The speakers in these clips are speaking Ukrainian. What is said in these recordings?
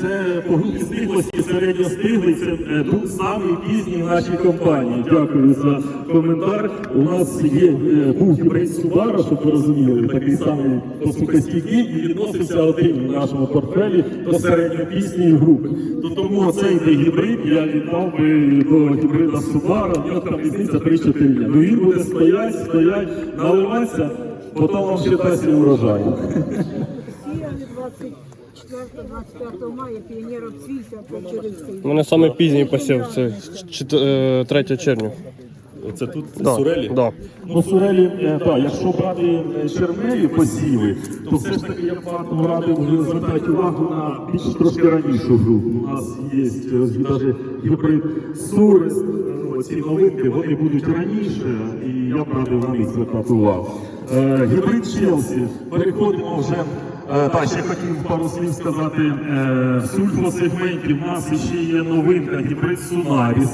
це по групі стиглості, середньостиглий, це друг самий пізній в нашій компанії. Дякую за коментар. У нас є е, був єврейсь Субара, щоб ви розуміли, такий самий по сухостійки, і відносився один в нашому портфелі до середньопізньої групи. То тому цей гібрид я віддав би до гібрида Субара, в нього там різниця 3-4. Ну він буде стоять, стоять, наливатися, потім вам ще дасть урожай. Росія від 20 4-25 мая піонер обсівся У мене саме пізній посів, це 3 е, червня. Це тут да, сурелі? Да. Ну, сурелі, е, якщо брати е, червневі посіви, то все ж таки я багато радив звертати увагу на більш трошки ранішу групу. У нас є е, навіть гібрид сурест, ці новинки, вони будуть раніше, і я б радив на них звертати увагу. Гібрид Челсі, переходимо вже Е, Так, ще хотів пару слів сказати. Е, В сульфосегменті в нас ще є новинка гібрид Сунаріс.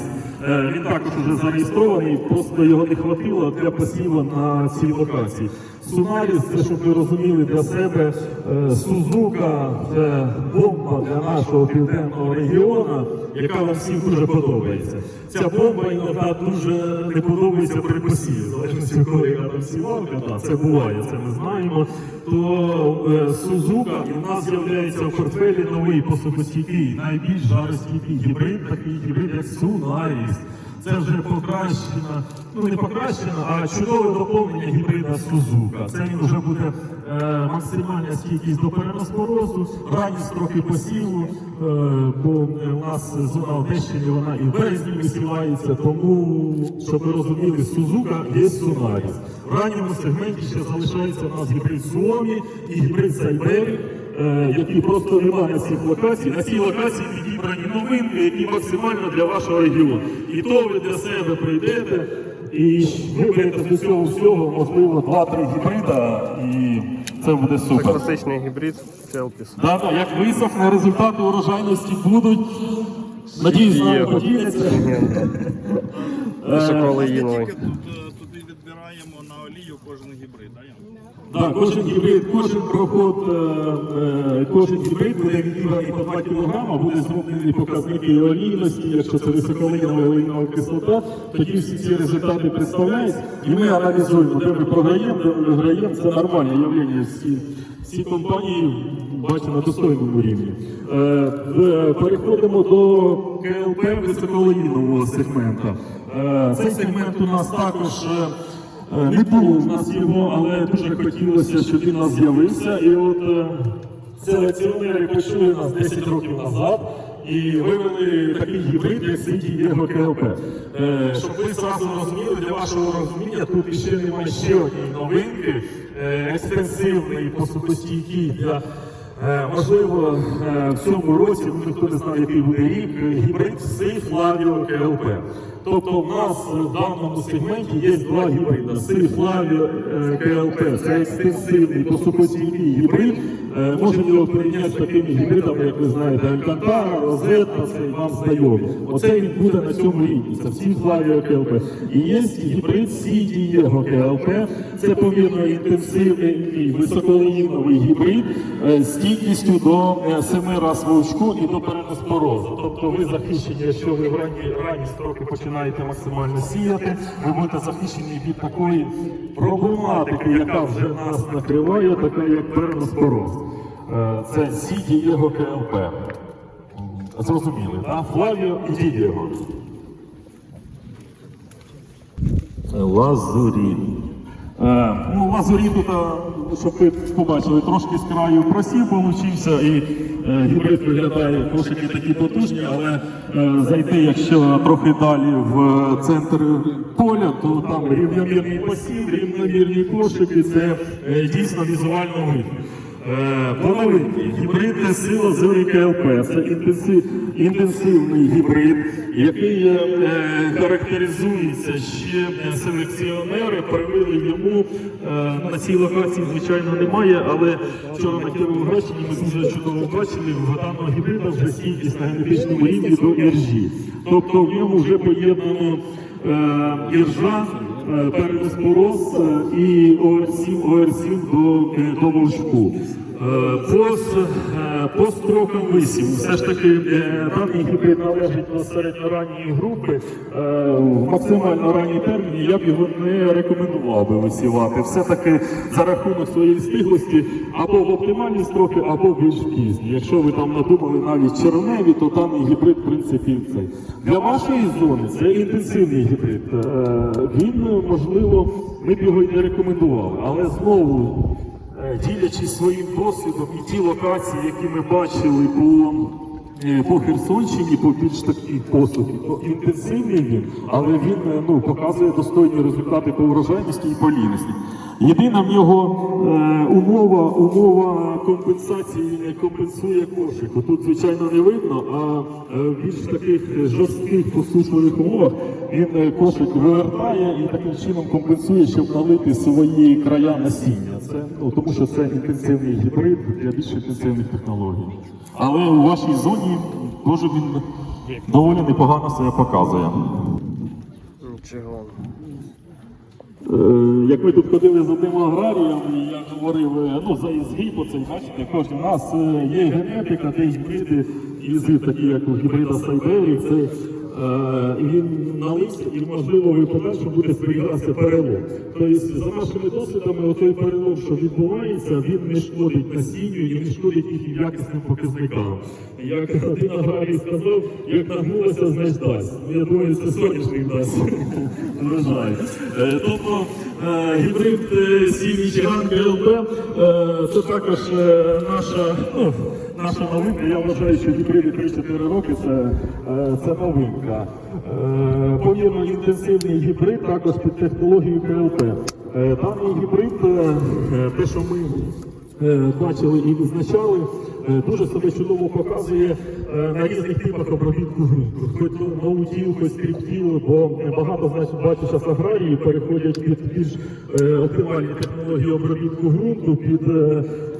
Е, Він також вже зареєстрований, просто його не хватило для посіву на цій локації. Сунаріс, це щоб ви розуміли для себе, е, Сузука це бомба для нашого південного регіону, яка вам всім дуже подобається. Ця бомба іноді дуже не подобається при посіві, залежності того, яка там це буває, це ми знаємо. То е, Сузука в нас з'являється в портфелі новий посухостійкий, найбільш жаростійкий гібрид, такий гібрид, як Сунаріс. Це вже покращена, ну не покращена, а чудове доповнення гібрида Сузука. Це він вже буде максимальна стійкість до переноспорозу, ранні строки посіву, е, бо е, у нас зона Одещини, вона і в березні висівається, тому, щоб ви розуміли, Сузука є Сунаріс. В ранньому сегменті ще залишається у нас гібрид Суомі і гібрид Сайбері е, які просто немає на цих локацій. На цій локації підібрані новинки, які максимально для вашого регіону. І то ви для себе прийдете і виберете з цього всього, можливо, 2-3 гібрида, і це буде Це класичний гібрид Челпіс. Да, да, як висохне, результати урожайності будуть. Надіюсь, з нами Є. поділяться. Високоолеїновий. Тільки е, туди відбираємо на олію кожен гібрид, а Так, кожен гібрид, кожен проход, е, е, кожен гібрид буде відібраний по 2 кг, буде зроблені показники олійності, якщо це високолинова олійнова кислота, тоді всі ці результати представляють, і ми аналізуємо, де ми програємо, де ми виграємо, це нормальне явлення. Всі, всі компанії бачимо на достойному рівні. Е, Переходимо до КЛП високолинійного сегмента. Е, Цей сегмент у нас також. Е, Не було в нас його, але дуже хотілося, щоб він у нас з'явився. І от е, селекціонери почули нас 10 років назад і вивели такий гібрид, як Ситі Єго КЛП. Е, Щоб ви зразу розуміли, для вашого розуміння, тут іще немає ще однієї новинки, екстенсивний посухостійкий для Можливо, е, в цьому році, ніхто не знає, який буде рік, е, гібрид Сей Флавіо КЛП. Тобто в нас е, в даному сегменті є два гібриди. Сей Флавіо е, КЛП це екстенсивний посухостійкий гібрид. Е, Можемо його порівняти такими гібридами, як ви знаєте, Алькантара, Розетта, це вам знайомі. Оце він буде на цьому рівні. Це всі Флавіо КЛП. І є гібрид Сідієго КЛП. Це повірно інтенсивний і гібрид е, з стійкістю до е, семи раз вовчку і до переноспорозу. Тобто ви захищені, якщо ви в ранні, ранні строки починаєте максимально сіяти, ви будете захищені від такої проблематики, яка вже нас накриває, така як переноспороз. Е, Це Сіді Єго КЛП. Зрозуміли, так? Флавіо і Дідієго. Лазурі. Е, ну, лазурі тут, е, щоб ви побачили, трошки з краю просів получився, і е, гібрид виглядає трошки такі потужні, але зайти, якщо трохи далі в центр поля, то там рівномірний посів, рівномірні кошики, це дійсно візуально видно. Е, Половинки. Гібрид сила зорі КЛП. Це інтенсив, інтенсивний гібрид, який е, характеризується ще е, селекціонери, привили йому на цій локації, звичайно, немає, але вчора на Кіровоградщині ми дуже чудово бачили, в даного гібрида вже стійкість на генетичному рівні до іржі. Тобто в ньому вже поєднано іржа, е, переноспороз е, і ОР7, ОР7 до, е, до вовчку. Е, По, е, строкам висіву, все ж таки е, даний гібрид належить до середньоранньої групи. Е, В максимально ранній терміні я б його не рекомендував би висівати. Все-таки за рахунок своєї стиглості або в оптимальні строки, або більш пізні. Якщо ви там надумали навіть червневі, то даний гібрид, в принципі, цей. Для вашої зони це інтенсивний гібрид. Е, Він, можливо, ми б його і не рекомендували, але знову. Е, ділячись своїм досвідом і ті локації, які ми бачили по, е, по Херсонщині, по більш такій посухі, то інтенсивний він, але він е, ну, показує достойні результати по врожайності і по лінності. Єдина в нього е, умова, умова компенсації компенсує кошику. Тут, звичайно, не видно, а е, в більш таких жорстких посушливих умовах він е, кошик вивертає і таким чином компенсує, щоб налити свої края насіння. Це ну тому, що це інтенсивний гібрид для більш інтенсивних технологій. Але у вашій зоні теж він доволі непогано себе показує. Нічого. Е, Як ми тут ходили з одним аграрієм, я говорив, е, ну за ізгиб, оцей, бачите, кожен у нас е, є генетика, де гібриди, ізгиб такі, як у гібрида Сайбері, це і він налився, і можливо ви подальше буде зберігатися перелом. Тобто, за нашими досвідами, отой перелом, що відбувається, він не шкодить насінню і не шкодить їх якісним показникам. Як один аграрій сказав, як нагнулося, значить дасть. Ну, Я думаю, це соняшник дасть. Вважаю. Е, Тобто е, гібрид е, сім Мічиган ГЛБ е, це також е, наша, ну, наша новинка. Я вважаю, що гібриди 3-4 роки це, е, це новинка. Е, Помірно інтенсивний гібрид також під технологією КЛП. Е, Даний гібрид, те, що ми бачили і відзначали, е, дуже себе чудово показує на різних типах обробітку ґрунту. Хоч наутіл, хоч скріптіл, бо багато значить бачу зараз аграрії переходять під більш оптимальні технології обробітку ґрунту, під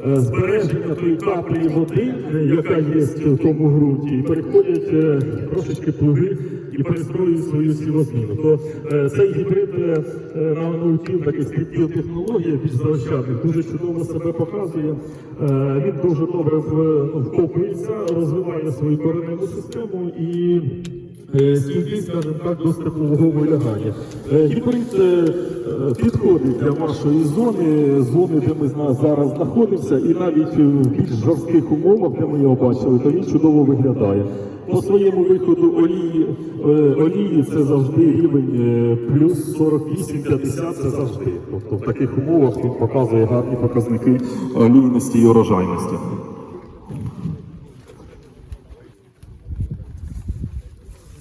збереження тої каплі води, е, яка є в тому ґрунті, і переходять е, трошечки плуги і перестроюють свою сівозміну. То е, цей гібрид е, е, на наутіл, такий скріптіл технологія більш заощадних, дуже чудово себе показує. Е, Він дуже добре ну, вкопується, розвиває свою кореневу систему і е, стійкий, скажімо так, до степового вилягання. Е, Гібрид е, е, підходить для вашої зони, зони, де ми зараз знаходимося, і навіть в більш жорстких умовах, де ми його бачили, то він чудово виглядає. По своєму виходу олії, е, олії це завжди рівень е, плюс 48-50 це завжди. Тобто в таких умовах він показує гарні показники олійності і урожайності.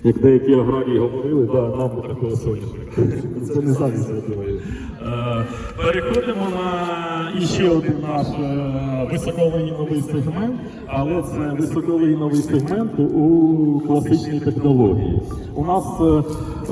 Як деякі аграрії говорили, да, нам такого соняшника. Це не. Е, Переходимо на іще один наш е, сегмент, але це високолейновий сегмент у класичній технології. У нас е,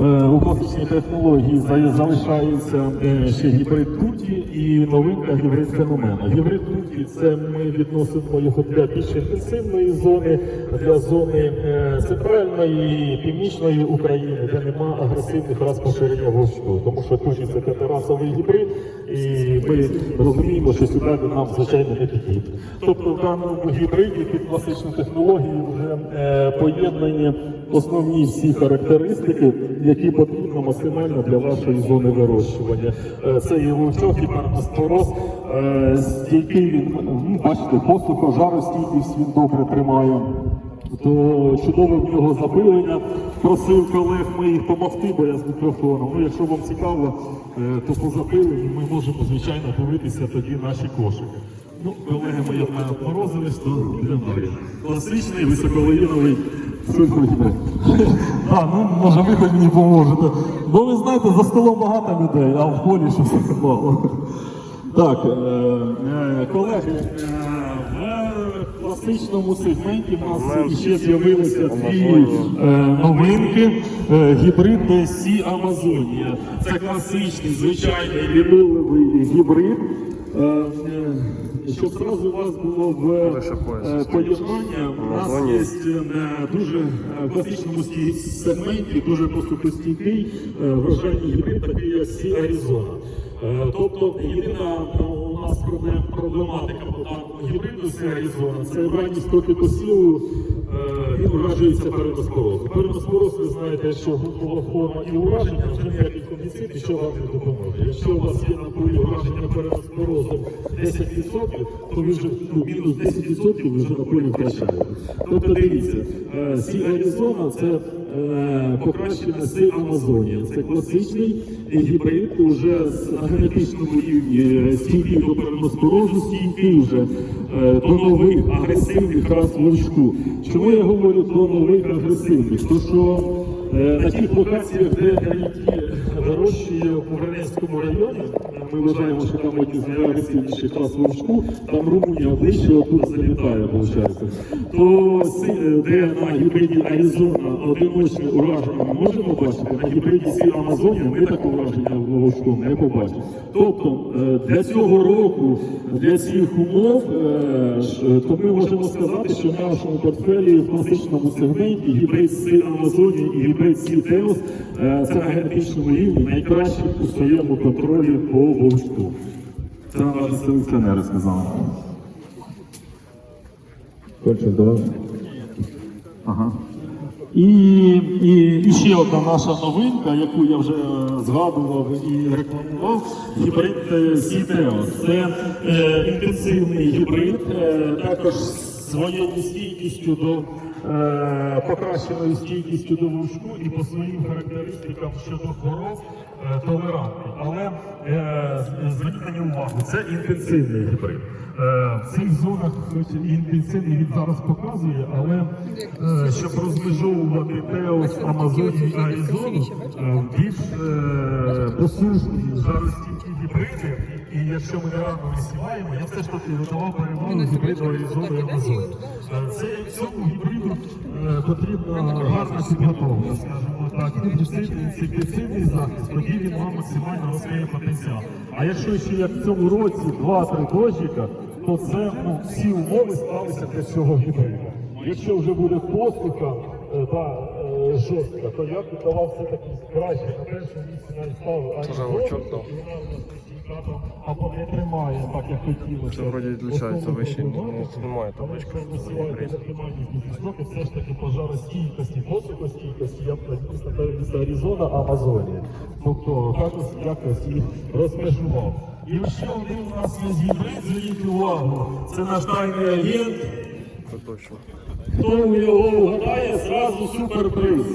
е, у класичній технології за- залишається е, ще гібрид Туті і новинка гібрид феномена. Гібрид Туті це ми відносимо його для більш інтенсивної зони, для зони е, центральної, північної України, де нема агресивних розпоширення вовчку. Тому що Туті це п'ятирасовий гібрид, і ми розуміємо, що сюди нам звичайно не підійде. Тобто в даному гібриді під класичну технологію вже е, поєднані основні всі характеристики, які потрібно максимально для вашої зони вирощування. Е, Це є вовчок і парноспороз, е, стійкий він, бачите, посухо, жаростійкість він добре тримає. То чудове в нього запилення. Просив колег моїх допомогти, бо я з мікрофоном. Ну, якщо вам цікаво, е, то по запиленню ми можемо, звичайно, дивитися тоді наші кошики. Ну, колеги мої морозились, то для Класичний високолеїновий сульфогібрид. А, ну може ви хоч мені поможете. Бо ви знаєте, за столом багато людей, а в полі щось мало. Так, е, е, колеги, класичному сегменті в нас ще з'явилися дві е, новинки. Е, Гібрид Сі Амазонія. Це класичний, звичайний лінолевий гібрид. Е, Щоб зразу у вас було в е, поєднання, у нас є е, дуже е, в класичному сегменті, дуже посухостійкий е, врожайний гібрид, такий як Сі Аризона. Е, Тобто єдина проблематика по гібриду Аризона. Це ранній строки посіву, е, він уражується переноспорозом. Переноспороз, ви знаєте, що групова форма і ураження вже ніякий фунгіцид нічого вам не допоможе. Якщо у вас є на полі ураження переноспорозом 10%, то ви вже ну, мінус 10% ви вже на полі втрачаєте. Тобто дивіться, е, сі це е, покращене з Амазонія. Це класичний гібрид уже з генетичному рівні е, стійкий до переноспорожу, стійкий вже е, до нових агресивних рас вершку. Чому я говорю до нових агресивних? Тому що на тих локаціях, де які вирощує у Гренецькому районі, ми вважаємо, що там одні з найагресивніших рас вершку, там Румунія ближче, отут залітає, виходить. То е, де на гібриді Аризона одиночне ураження ми можемо бачити, на гібриді Сі Амазонія ми таке ураження вовшком не побачимо. Тобто е, для цього року, для цих умов, е, то ми можемо сказати, що в нашому портфелі в класичному сегменті гібрид Сі Амазонія і гібрид Сі Теос е, це на генетичному рівні найкращі у своєму контролі по вовчку. Це наші селекціонери сказали. Хочеш давай? Ага. І, і, і ще одна наша новинка, яку я вже е, згадував і рекламував, гібрид е, Сітео. Це е, інтенсивний гібрид, е, також своєю стійкістю до покращеною стійкістю до вушку і по своїм характеристикам щодо хвороб е, толерантний. Але е, зверніть нього увагу, це інтенсивний гібрид. Е, В цих зонах інтенсивний він зараз показує, але е, щоб розмежовувати Теос, Амазонію і Аризону, е, більш е, посушні, жаростійкі гібриди, і якщо ми не рано висіваємо, я все ж таки видавав перевагу гібриду Аризону і Амазонії. Е, Це цьому гібриду е, потрібна гарна підготовка, скажімо так, інтенсивний інсектицидний захист, тоді він вам максимально розкриє потенціал. А якщо ще як в цьому році 2-3 дощика, то це ну, всі умови склалися для цього гібриду. Якщо вже буде посуха, е, та, жорстка, то я б давав все-таки краще на першому місці навіть ставив Аризону, Волчок або не тримає, так як хотілося. Це вроді відлучається Основну вище, немає таблички, що це все ж таки пожаростійкості, посухостійкості, я б поставив місто Аризона, Амазонія. Тобто також якось їх розмежував. І ще один у нас є гібрид, зверніть увагу, це наш тайний агент. Це точно. Хто його вгадає, зразу суперприз.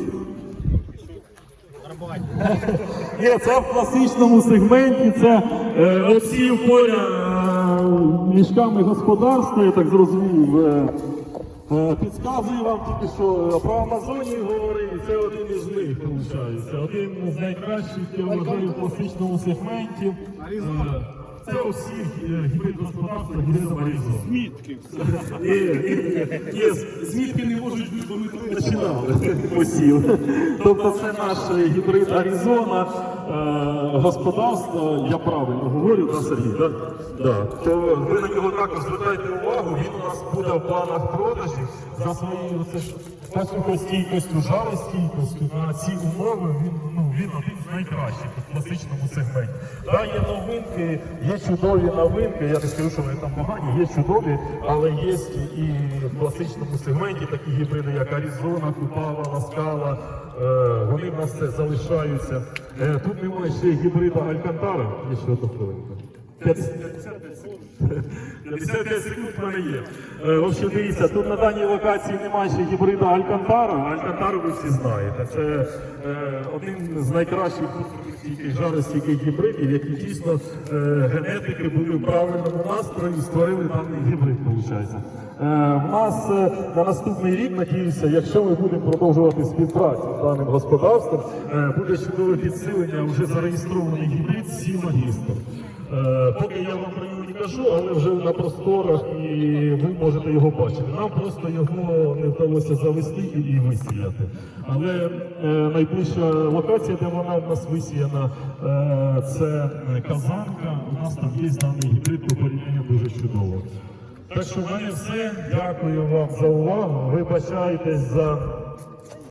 Ні, це в класичному сегменті, це е, осів поля е, мішками господарства, я так зрозумів. Е, е, підказую вам тільки, що е, про Амазонію говорив, це один із них, виходить. Один з найкращих, я вважаю, в класичному сегменті. Е, Це усі е, гібрид господарства, гібрид Аризона. Змітки. Ні, ні, ні, змітки не можуть бути, бо ми тут починали посів. Тобто це наш е, гібрид Аризона, е, господарство, я правильно говорю, да, Сергій, так? Да. То ви на нього також звертайте увагу, він у нас буде в планах продажів за своєю оце ж на ці умови, він, ну, він один з найкращих у класичному сегменті. Да, є новинки, є чудові новинки, я не скажу, що вони там погані, є чудові, але є і в класичному сегменті такі гібриди, як Аризона, Купава, Наскала, е, вони в нас залишаються. Е, тут немає ще гібрида Алькантара, ще одна хвилинка. 55 секунд. в мене є. Е, в общем, дивіться, тут на даній локації немає ще гібрида Алькантара. Алькантару ви всі знаєте. Це е, один з найкращих стійких жаростійких гібридів, які дійсно е, генетики були в правильному настрої і створили даний гібрид, виходить. Е, в нас е, на наступний рік, надіюся, якщо ми будемо продовжувати співпрацю з даним господарством, е, буде чудове підсилення вже зареєстрований гібрид сі магістр. Е, Поки я вам про нього не кажу, але вже на просторах і ви можете його бачити. Нам просто його не вдалося завести і висіяти. Але е, найближча локація, де вона в нас висіяна, е, це е, Казанка. У нас там є даний гібрид по порівнянню дуже чудово. Так що в мене все. Дякую вам за увагу. Вибачайтесь за